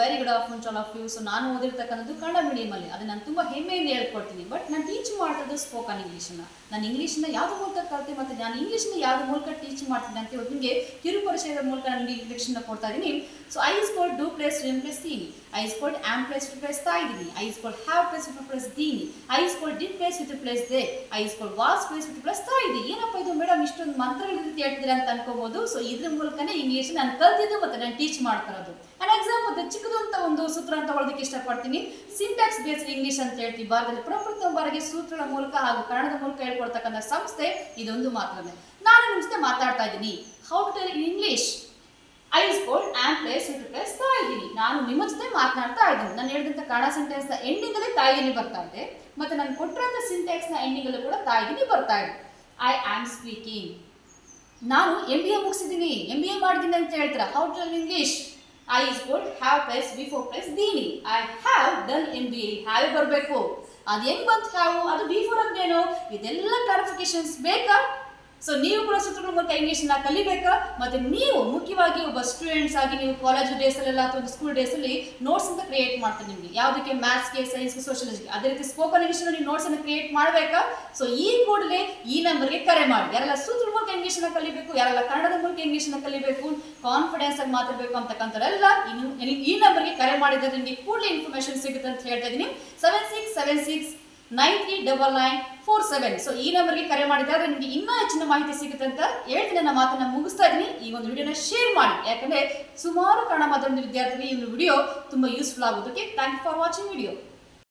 Very good afternoon all of you so ನಾನು ಓದಿರ್ತಕ್ಕಂಥದ್ದು ಕನ್ನಡ ಮೀಡಿಯಮಲ್ಲಿ ಅದು ನಾನು ತುಂಬ ಹೆಮ್ಮೆಯಿಂದ ಹೇಳ್ಕೊಡ್ತೀನಿ. ಬಟ್ ನಾನು ಟೀಚ್ ಮಾಡ್ತಿದ್ದು ಸ್ಪೋಕನ್ ಇಂಗ್ಲೀಷನ್ನ ನಾನು ಇಂಗ್ಲೀಷನ್ನ ಯಾವ ಮೂಲಕ ಕಲಿತೆ ಮತ್ತೆ ನಾನು ಇಂಗ್ಲೀಷ್ನ ಯಾವ ಮೂಲಕ ಟೀಚ್ ಮಾಡ್ತೀನಿ ಅಂತ ಇವತ್ತು ನಿಮಗೆ ಕಿರು ಪರಿಚಯದ ಮೂಲಕ ನಾನು ನ ಕೊಡ್ತಾ ಇದ್ದೀನಿ. So I scold do place rim place ತೀನಿ I scold am place to place ತಾ ಇದ್ದೀನಿ I scold have place to place ದೀನಿ I scold did place with place they I scold was place to place ತಾ ಇದ್ದೀನಿ madam ಇಷ್ಟೊಂದು ಮಂತ್ರಗಳ ರೀತಿ ಹೇಳ್ತಿದ್ರೆ ಅಂತ ಅನ್ಕೋಬಹುದು so ಇದ್ರ ಮೂಲಕನೇ ಇಂಗ್ಲೀಷ್ ನಾನು ಕಲ್ತಿದ್ದು ಮತ್ತೆ ನಾನು ಟೀಚ್ ಮಾಡ್ತಾ ಇರೋದು ಅನ್ ಎಕ್ಸಾಂಪಲ್ ಚಿಕ್ಕದಂತ ಒಂದು ಸೂತ್ರ ಅಂತ ಹೊಳೋದಕ್ಕೆ ಇಷ್ಟಪಡ್ತೀನಿ. ಸಿಂಟ್ಯಾಕ್ಸ್ ಬೇಸ್ ಇಂಗ್ಲೀಷ್ ಅಂತ ಹೇಳ್ತೀವಿ ಭಾರತದಲ್ಲಿ ಪ್ರಪ್ರಥಮ ಬಾರಿಗೆ ಸೂತ್ರಗಳ ಮೂಲಕ ಹಾಗೂ ಕನ್ನಡದ ಮೂಲಕ ಹೇಳ್ಕೊಡ್ತಕ್ಕಂಥ ಸಂಸ್ಥೆ ಇದೊಂದು ಮಾತ್ರನೇ. ನಾನು ನಿಮ್ಮ ಜೊತೆ ಮಾತಾಡ್ತಾ ಇದ್ದೀನಿ. How to tell English I scold am place with place ತಾಯಿದ್ದೀನಿ ನಾನು ನಿಮ್ಮ ಜೊತೆ ಮಾತನಾಡ್ತಾ ಇದ್ದೀನಿ. ನಾನು ಹೇಳಿದಂಥ ಕನ್ನಡ ಸೆಂಟೆನ್ಸ್ ಎಂಡಿಂಗಲ್ಲಿ ತಾಯಿನಿ ಬರ್ತಾ ಇದೆ. ಮತ್ತು ನಾನು ಕೊಟ್ಟಿರೋಂಥ ಸಿಂಟ್ಯಾಕ್ಸ್ ಎಂಡಿಂಗಲ್ಲೂ ಕೂಡ ತಾಯಿನಿ ಬರ್ತಾ ಇದೆ. ಐ ಆಮ್ ಸ್ಪೀಕಿಂಗ್ ನಾನು ಎಂ ಬಿ ಎ ಮುಗಿಸಿದ್ದೀನಿ. ಎಂ ಬಿ ಎ ಮಾಡಿದ್ದೀನಿ ಅಂತ ಹೇಳ್ತಾರೆ? How to English I is good have plus before plus ದೀನಿ I have done M B A have ಬರಬೇಕು? ಅದು ಹೆಂಗ್ ಬಂತು? ಹ್ಯಾವ್ ಅದು ಬಿಫೋರ್ ಅಂದ್ರೇನು? ಇದೆಲ್ಲ ಕ್ಲಾರಿಫಿಕೇಶನ್ಸ್ ಬೇಕಾ? ಸೊ ನೀವು ಕೂಡ ಸೂತ್ರಗಳ ಮೂಲಕ ಇಂಗ್ಲೀಷ್ನ ಕಲಿಬೇಕಾ? ಮತ್ತೆ ನೀವು ಮುಖ್ಯವಾಗಿ ಒಬ್ಬ ಸ್ಟೂಡೆಂಟ್ಸ್ ಆಗಿ ನೀವು ಕಾಲೇಜ್ ಡೇಸಲ್ಲೆಲ್ಲ ಅಥವಾ ಒಂದು ಸ್ಕೂಲ್ ಡೇಸಲ್ಲಿ ನೋಟ್ಸ್ ಅಂತ ಕ್ರಿಯೇಟ್ ಮಾಡ್ತೀನಿ ನಿಮಗೆ. ಯಾವುದಕ್ಕೆ? ಮ್ಯಾಥ್ಸ್ಗೆ ಸೈನ್ಸ್ಗೆ ಸೋಷಿಯಲಜಿಗೆ ಅದೇ ರೀತಿ ಸ್ಪೋಕನ್ ಇಂಗ್ಲೀಷ್ ನೀವು ನೋಟ್ಸ್ ಅನ್ನು ಕ್ರಿಯೇಟ್ ಮಾಡಬೇಕಾ? ಸೊ ಈ ಕೂಡಲೇ ಈ ನಂಬರ್ಗೆ ಕರೆ ಮಾಡಿ. ಯಾರೆಲ್ಲ ಸೂತ್ರ ಮೂಲಕ ಇಂಗ್ಲೀಷ್ನ ಕಲಿಬೇಕು, ಯಾರೆಲ್ಲ ಕನ್ನಡದ ಮೂಲಕ ಇಂಗ್ಲೀಷ್ನ ಕಲಿಬೇಕು ಕಾನ್ಫಿಡೆನ್ಸ್ ಆಗಿ ಮಾತಾಡಬೇಕು ಅಂತಕ್ಕಂಥವರೆಲ್ಲ ಈ ನಂಬರ್ಗೆ ಕರೆ ಮಾಡಿದ್ರೆ ನಿಮಗೆ ಕೂಡಲೇ ಇನ್ಫಾರ್ಮೇಶನ್ ಸಿಗುತ್ತೆ ಅಂತ ಹೇಳ್ತಾ ಇದ್ದೀನಿ. Seven six seven six nine three double nine four seven so ಈ ನಂಬರ್ಗೆ ಕರೆ ಮಾಡಿದಾಗ ನಿಮಗೆ ಇನ್ನೂ ಹೆಚ್ಚಿನ ಮಾಹಿತಿ ಸಿಗುತ್ತೆ ಅಂತ ಹೇಳ್ತೀನಿ. ನನ್ನ ಮಾತನ್ನ ಮುಗಿಸ್ತಾ ಇದ್ದೀನಿ. ಈ ಒಂದು ವಿಡಿಯೋನ ಶೇರ್ ಮಾಡಿ. ಯಾಕಂದ್ರೆ ಸುಮಾರು ಕಾರಣ ಮಾತಾಡೋ ವಿದ್ಯಾರ್ಥಿಗಳಿಗೆ ಈ ಒಂದು ವಿಡಿಯೋ ತುಂಬಾ ಯೂಸ್ಫುಲ್ ಆಗೋದಕ್ಕೆ thank you for watching video